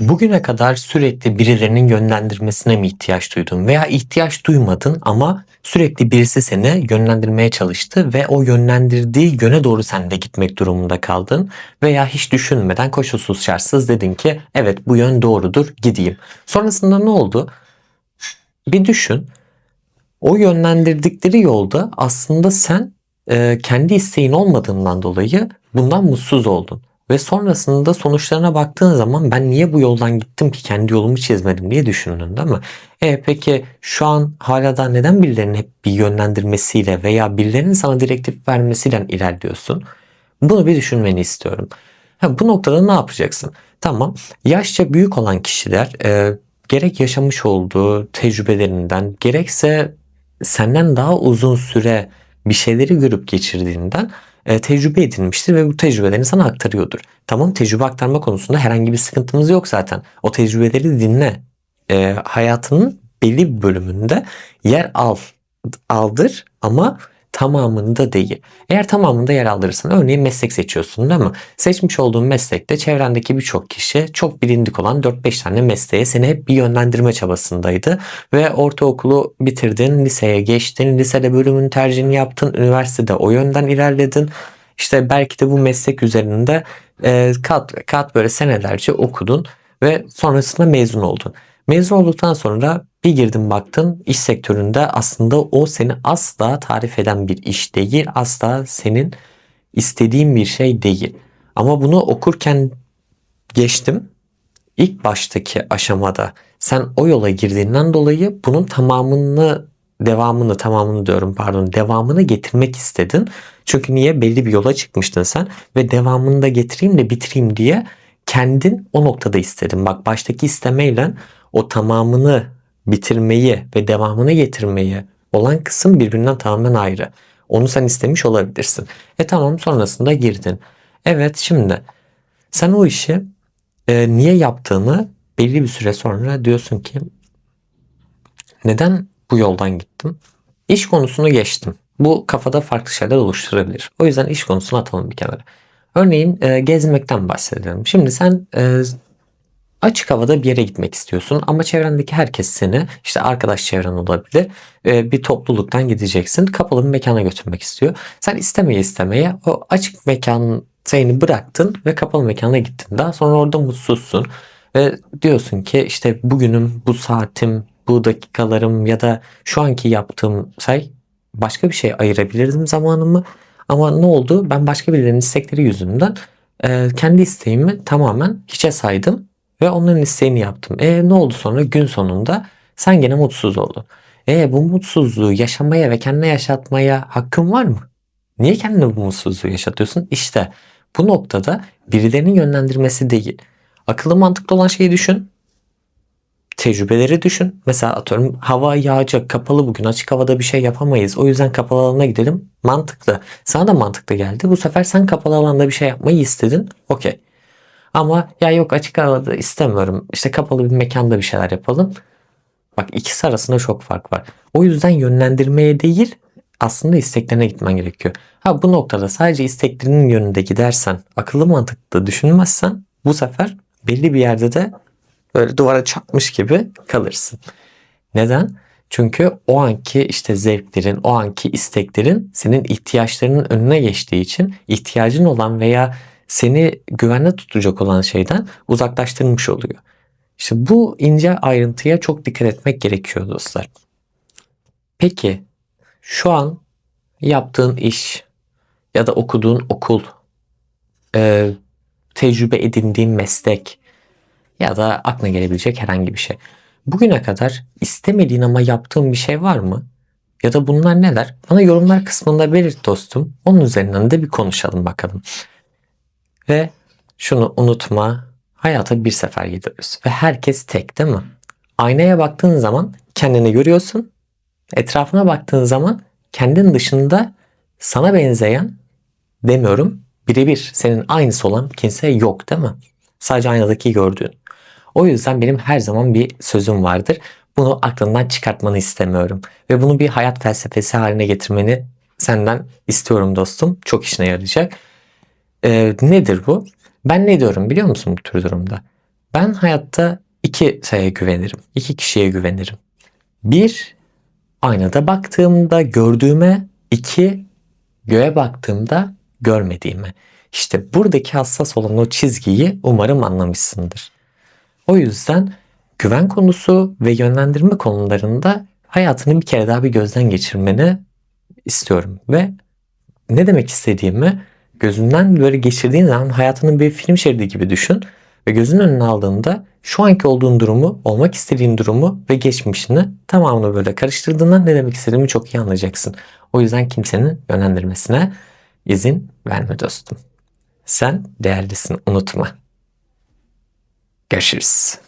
Bugüne kadar sürekli birilerinin yönlendirmesine mi ihtiyaç duydun veya ihtiyaç duymadın ama sürekli birisi seni yönlendirmeye çalıştı ve o yönlendirdiği yöne doğru sen de gitmek durumunda kaldın veya hiç düşünmeden koşulsuz şartsız dedin ki evet bu yön doğrudur gideyim. Sonrasında ne oldu? Bir düşün. O yönlendirdikleri yolda aslında sen kendi isteğin olmadığından dolayı bundan mutsuz oldun. Ve sonrasında sonuçlarına baktığın zaman ben niye bu yoldan gittim ki kendi yolumu çizmedim diye düşündün değil mi? E peki şu an hala da neden birilerinin hep bir yönlendirmesiyle veya birilerinin sana direktif vermesiyle ilerliyorsun? Bunu bir düşünmeni istiyorum. Ha, bu noktada ne yapacaksın? Tamam yaşça büyük olan kişiler e, gerek yaşamış olduğu tecrübelerinden gerekse senden daha uzun süre bir şeyleri görüp geçirdiğinden e, tecrübe edinmiştir ve bu tecrübelerini sana aktarıyordur. Tamam tecrübe aktarma konusunda herhangi bir sıkıntımız yok zaten. O tecrübeleri dinle. E, hayatının belli bir bölümünde yer al aldır ama tamamında değil. Eğer tamamında yer aldırırsan örneğin meslek seçiyorsun değil mi? Seçmiş olduğun meslekte çevrendeki birçok kişi çok bilindik olan 4-5 tane mesleğe seni hep bir yönlendirme çabasındaydı. Ve ortaokulu bitirdin, liseye geçtin, lisede bölümün tercihini yaptın, üniversitede o yönden ilerledin. İşte belki de bu meslek üzerinde e, kat kat böyle senelerce okudun ve sonrasında mezun oldun. Mezun olduktan sonra bir girdin baktın iş sektöründe aslında o seni asla tarif eden bir iş değil. Asla senin istediğin bir şey değil. Ama bunu okurken geçtim. İlk baştaki aşamada sen o yola girdiğinden dolayı bunun tamamını devamını tamamını diyorum pardon devamını getirmek istedin. Çünkü niye belli bir yola çıkmıştın sen ve devamını da getireyim de bitireyim diye kendin o noktada istedin. Bak baştaki istemeyle o tamamını bitirmeyi ve devamını getirmeyi olan kısım birbirinden tamamen ayrı. Onu sen istemiş olabilirsin. E tamam sonrasında girdin. Evet şimdi sen o işi e, niye yaptığını belli bir süre sonra diyorsun ki neden bu yoldan gittim? İş konusunu geçtim. Bu kafada farklı şeyler oluşturabilir. O yüzden iş konusunu atalım bir kenara. Örneğin e, gezmekten bahsedelim. Şimdi sen e, açık havada bir yere gitmek istiyorsun ama çevrendeki herkes seni işte arkadaş çevren olabilir e, bir topluluktan gideceksin kapalı bir mekana götürmek istiyor. Sen istemeye istemeye o açık mekan seni bıraktın ve kapalı mekana gittin. Daha sonra orada mutsuzsun ve diyorsun ki işte bugünüm bu saatim bu dakikalarım ya da şu anki yaptığım şey başka bir şey ayırabilirdim zamanımı ama ne oldu ben başka birilerinin istekleri yüzünden e, kendi isteğimi tamamen hiçe saydım ve onların isteğini yaptım. E ne oldu sonra? Gün sonunda sen gene mutsuz oldun. E bu mutsuzluğu yaşamaya ve kendine yaşatmaya hakkın var mı? Niye kendine bu mutsuzluğu yaşatıyorsun? İşte bu noktada birilerinin yönlendirmesi değil. Akıllı mantıklı olan şeyi düşün. Tecrübeleri düşün. Mesela atıyorum hava yağacak, kapalı bugün açık havada bir şey yapamayız. O yüzden kapalı alana gidelim. Mantıklı. Sana da mantıklı geldi. Bu sefer sen kapalı alanda bir şey yapmayı istedin. Okey. Ama ya yok açık havada istemiyorum. İşte kapalı bir mekanda bir şeyler yapalım. Bak ikisi arasında çok fark var. O yüzden yönlendirmeye değil aslında isteklerine gitmen gerekiyor. Ha bu noktada sadece isteklerinin yönünde gidersen, akıllı mantıklı düşünmezsen bu sefer belli bir yerde de böyle duvara çarpmış gibi kalırsın. Neden? Çünkü o anki işte zevklerin, o anki isteklerin senin ihtiyaçlarının önüne geçtiği için ihtiyacın olan veya seni güvenli tutacak olan şeyden uzaklaştırmış oluyor. İşte bu ince ayrıntıya çok dikkat etmek gerekiyor dostlar. Peki şu an yaptığın iş ya da okuduğun okul, e, tecrübe edindiğin meslek ya da aklına gelebilecek herhangi bir şey. Bugüne kadar istemediğin ama yaptığın bir şey var mı? Ya da bunlar neler? Bana yorumlar kısmında belirt dostum. Onun üzerinden de bir konuşalım bakalım. Ve şunu unutma. Hayata bir sefer gidiyoruz. Ve herkes tek değil mi? Aynaya baktığın zaman kendini görüyorsun. Etrafına baktığın zaman kendin dışında sana benzeyen demiyorum birebir senin aynısı olan kimse yok değil mi? Sadece aynadaki gördüğün. O yüzden benim her zaman bir sözüm vardır. Bunu aklından çıkartmanı istemiyorum. Ve bunu bir hayat felsefesi haline getirmeni senden istiyorum dostum. Çok işine yarayacak. Ee, nedir bu? Ben ne diyorum biliyor musun bu tür durumda? Ben hayatta iki şeye güvenirim. iki kişiye güvenirim. Bir, aynada baktığımda gördüğüme. iki göğe baktığımda görmediğime. İşte buradaki hassas olan o çizgiyi umarım anlamışsındır. O yüzden güven konusu ve yönlendirme konularında hayatını bir kere daha bir gözden geçirmeni istiyorum. Ve ne demek istediğimi gözünden böyle geçirdiğin zaman hayatının bir film şeridi gibi düşün. Ve gözünün önüne aldığında şu anki olduğun durumu, olmak istediğin durumu ve geçmişini tamamını böyle karıştırdığında ne demek istediğimi çok iyi anlayacaksın. O yüzden kimsenin yönlendirmesine izin verme dostum. Sen değerlisin unutma. Görüşürüz.